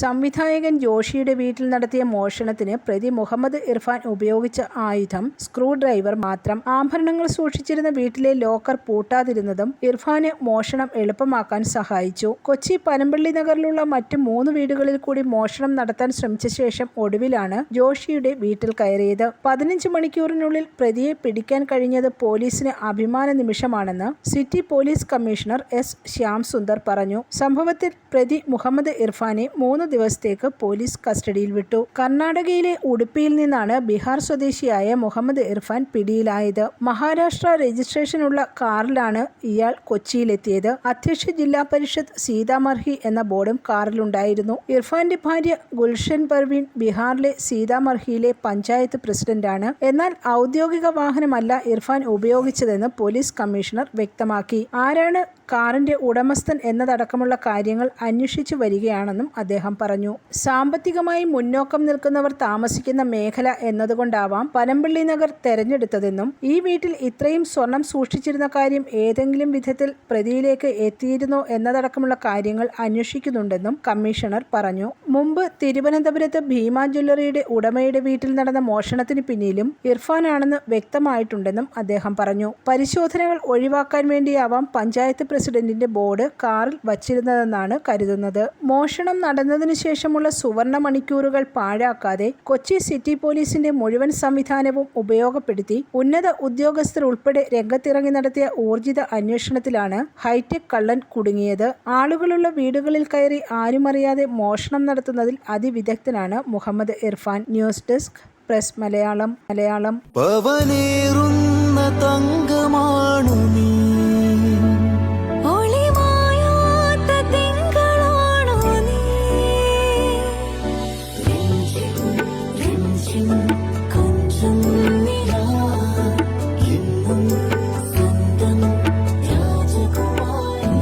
സംവിധായകൻ ജോഷിയുടെ വീട്ടിൽ നടത്തിയ മോഷണത്തിന് പ്രതി മുഹമ്മദ് ഇർഫാൻ ഉപയോഗിച്ച ആയുധം സ്ക്രൂ ഡ്രൈവർ മാത്രം. ആഭരണങ്ങൾ സൂക്ഷിച്ചിരുന്ന വീട്ടിലെ ലോക്കർ പൂട്ടാതിരുന്നതും ഇർഫാന് മോഷണം എളുപ്പമാക്കാൻ സഹായിച്ചു. കൊച്ചി പനമ്പള്ളി നഗറിലുള്ള മറ്റ് മൂന്ന് വീടുകളിൽ കൂടി മോഷണം നടത്താൻ ശ്രമിച്ച ശേഷം ഒടുവിലാണ് ജോഷിയുടെ വീട്ടിൽ കയറിയത്. പതിനഞ്ച് മണിക്കൂറിനുള്ളിൽ പ്രതിയെ പിടിക്കാൻ കഴിഞ്ഞത് പോലീസിന് അഭിമാന നിമിഷമാണെന്ന് city police commissioner S Shyam Sundar പറഞ്ഞു. സംഭവത്തിൽ പ്രതി മുഹമ്മദ് ഇർഫാനെ മൂന്ന് ദിവസത്തേക്ക് പോലീസ് കസ്റ്റഡിയിൽ വിട്ടു. കർണാടകയിലെ ഉടുപ്പിയിൽ നിന്നാണ് ബീഹാർ സ്വദേശിയായ മുഹമ്മദ് ഇർഫാൻ പിടിയിലായത്. മഹാരാഷ്ട്ര രജിസ്ട്രേഷനുള്ള കാറിലാണ് ഇയാൾ കൊച്ചിയിലെത്തിയത്. അധ്യക്ഷ ജില്ലാ പരിഷത്ത് സീതാമർഹി എന്ന ബോർഡും കാറിലുണ്ടായിരുന്നു. ഇർഫാന്റെ ഭാര്യ ഗുൽഷൻ പർവീൺ ബീഹാറിലെ സീതാമർഹിയിലെ പഞ്ചായത്ത് പ്രസിഡന്റാണ്. എന്നാൽ ഔദ്യോഗിക വാഹനമല്ല ഇർഫാൻ ഉപയോഗിച്ചതെന്ന് പോലീസ് കമ്മീഷണർ വ്യക്തമാക്കി. ആരാണ് കാറിന്റെ ഉടമസ്ഥൻ എന്നതടക്കമുള്ള കാര്യങ്ങൾ അന്വേഷിച്ചു വരികയാണെന്നും അദ്ദേഹം പറഞ്ഞു സാമ്പത്തികമായി മുന്നോക്കം നിൽക്കുന്നവർ താമസിക്കുന്ന മേഖല എന്നതുകൊണ്ടാവാം പനമ്പിള്ളി നഗർ തെരഞ്ഞെടുത്തതെന്നും ഈ വീട്ടിൽ ഇത്രയും സ്വർണം സൂക്ഷിച്ചിരുന്ന കാര്യം ഏതെങ്കിലും വിധത്തിൽ പ്രതിയിലേക്ക് എത്തിയിരുന്നോ എന്നതടക്കമുള്ള കാര്യങ്ങൾ അന്വേഷിക്കുന്നുണ്ടെന്നും കമ്മീഷണർ പറഞ്ഞു. മുമ്പ് തിരുവനന്തപുരത്ത് ഭീമ ജ്വല്ലറിയുടെ ഉടമയുടെ വീട്ടിൽ നടന്ന മോഷണത്തിന് പിന്നിലും ഇർഫാനാണെന്ന് വ്യക്തമായിട്ടുണ്ടെന്നും അദ്ദേഹം പറഞ്ഞു. പരിശോധനകൾ ഒഴിവാക്കാൻ വേണ്ടിയാവാം പഞ്ചായത്ത് പ്രസിഡന്റിന്റെ ബോർഡ് കാറിൽ വച്ചിരുന്നതെന്നാണ് കരുതുന്നത്. മോഷണം നടന്നതിനു ശേഷമുള്ള സുവർണ മണിക്കൂറുകൾ പാഴാക്കാതെ കൊച്ചി സിറ്റി പോലീസിന്റെ മുഴുവൻ സംവിധാനവും ഉപയോഗപ്പെടുത്തി ഉന്നത ഉദ്യോഗസ്ഥർ ഉൾപ്പെടെ രംഗത്തിറങ്ങി നടത്തിയ ഊർജിത അന്വേഷണത്തിലാണ് ഹൈടെക് കള്ളൻ കുടുങ്ങിയത്. ആളുകളുള്ള വീടുകളിൽ കയറി ആരുമറിയാതെ മോഷണം നടത്തുന്നതിൽ അതിവിദഗ്ധനാണ് Muhammad Irfan. News desk press Malayalam. Malayalam. തങ്കമാണു നീ. രാജകുമാരി